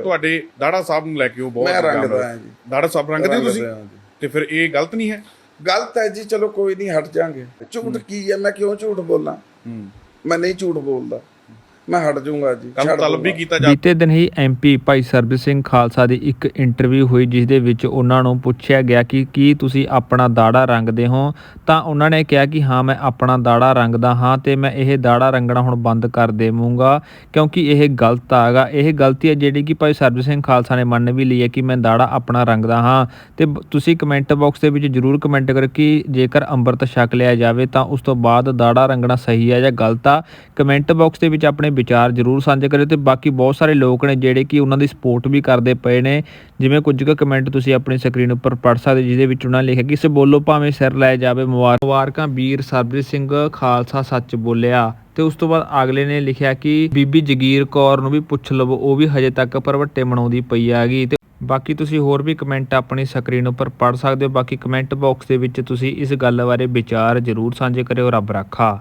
ਤੁਹਾਡੇ ਦਾੜਾ ਸਾਹਿਬ ਨੂੰ ਲੈ ਕੇ ਉਹ ਬਹੁਤ ਮੈਂ ਰੰਗਦਾ ਹਾਂ ਜੀ। ਦਾੜਾ ਸਾਹਿਬ ਰੰਗਦੇ ਹੋ ਤੁਸੀਂ। ਤੇ ਫਿਰ ਇਹ ਗਲਤ ਨਹੀਂ ਹੈ? ਗਲਤ ਹੈ ਜੀ ਚਲੋ ਕੋਈ ਨਹੀਂ ਹਟ ਜਾਾਂਗੇ। ਝੂਠ ਕੀ ਹੈ? ਮੈਂ ਕਿਉਂ ਝੂਠ ਬੋਲਾਂ? ਮੈਂ ਨਹੀਂ ਝੂਠ ਬੋਲਦਾ। ਮੈਂ ਹਟ ਜਾਊਂਗਾ ਜੀ ਛੱਡ ਤਲਬ ਵੀ। ਕੀਤਾ ਜਾ ਬੀਤੇ ਦਿਨ ਹੀ ਐਮਪੀ ਭਾਈ ਸਰਬਜੀਤ ਸਿੰਘ ਖਾਲਸਾ ਦੀ ਇੱਕ ਇੰਟਰਵਿਊ ਹੋਈ ਜਿਸ ਦੇ ਵਿੱਚ ਉਹਨਾਂ ਨੂੰ ਪੁੱਛਿਆ ਗਿਆ ਕਿ ਕੀ ਤੁਸੀਂ ਆਪਣਾ ਦਾੜਾ ਰੰਗਦੇ ਹੋ? ਤਾਂ ਉਹਨਾਂ ਨੇ ਕਿਹਾ ਕਿ ਹਾਂ ਮੈਂ ਆਪਣਾ ਦਾੜਾ ਰੰਗਦਾ ਹਾਂ ਤੇ ਮੈਂ ਇਹ ਦਾੜਾ ਰੰਗਣਾ ਹੁਣ ਬੰਦ ਕਰ ਦੇਵਾਂਗਾ ਕਿਉਂਕਿ ਇਹ ਗਲਤ ਆਗਾ। ਇਹ ਗਲਤੀ ਹੈ ਜਿਹੜੀ ਕਿ ਭਾਈ ਸਰਬਜੀਤ ਸਿੰਘ ਖਾਲਸਾ ਨੇ ਮੰਨ ਵੀ ਲਈ ਹੈ ਕਿ ਮੈਂ ਦਾੜਾ ਆਪਣਾ ਰੰਗਦਾ ਹਾਂ। ਤੇ ਤੁਸੀਂ ਕਮੈਂਟ ਬਾਕਸ ਦੇ ਵਿੱਚ ਜਰੂਰ ਕਮੈਂਟ ਕਰੋ ਕਿ ਜੇਕਰ ਅੰਮ੍ਰਿਤ ਛਕ ਲਿਆ ਜਾਵੇ ਤਾਂ ਉਸ ਤੋਂ ਬਾਅਦ ਦਾੜਾ ਰੰਗਣਾ ਸਹੀ ਹੈ ਜਾਂ ਗਲਤ ਆ। ਕਮੈਂਟ ਬਾਕਸ ਦੇ ਵਿੱਚ ਆਪਣੇ ਵਿਚਾਰ ਜਰੂਰ ਸਾਂਝੇ ਕਰਿਓ ਤੇ ਬਾਕੀ ਬਹੁਤ ਸਾਰੇ ਲੋਕ ਨੇ ਜਿਹੜੇ ਕਿ ਉਹਨਾਂ ਦੀ ਸਪੋਰਟ ਵੀ ਕਰਦੇ ਪਏ ਨੇ। ਜਿਵੇਂ ਕੁਝ ਕੁ ਕਮੈਂਟ ਤੁਸੀਂ ਆਪਣੀ ਸਕਰੀਨ ਉੱਪਰ ਪੜ ਸਕਦੇ ਜਿਹਦੇ ਵਿੱਚ ਉਹਨਾਂ ਨੇ ਲਿਖਿਆ ਕਿ ਇਸ ਬੋਲੋ ਭਾਵੇਂ ਸਿਰ ਲੈ ਜਾਵੇ ਮੁਬਾਰਕਾਂ ਵੀਰ ਸਰਬਜੀਤ ਸਿੰਘ ਖਾਲਸਾ ਸੱਚ ਬੋਲਿਆ। ਤੇ ਉਸ ਤੋਂ ਬਾਅਦ ਅਗਲੇ ਨੇ ਲਿਖਿਆ ਕਿ ਬੀਬੀ ਜਗੀਰ ਕੌਰ ਨੂੰ ਵੀ ਪੁੱਛ ਲਵੋ, ਉਹ ਵੀ ਹਜੇ ਤੱਕ ਭਰਵੱਟੇ ਮਨਾਉਂਦੀ ਪਈ ਹੈਗੀ ਤੇ ਬਾਕੀ ਤੁਸੀਂ ਹੋਰ ਵੀ ਕਮੈਂਟ ਆਪਣੀ ਸਕਰੀਨ ਉੱਪਰ ਪੜ ਸਕਦੇ ਹੋ, ਬਾਕੀ ਕਮੈਂਟ ਬਾਕਸ ਦੇ ਵਿੱਚ ਤੁਸੀਂ ਇਸ ਗੱਲ ਬਾਰੇ ਵਿਚਾਰ ਜਰੂਰ ਸਾਂਝੇ ਕਰਿਓ, ਰੱਬ ਰਾਖਾ।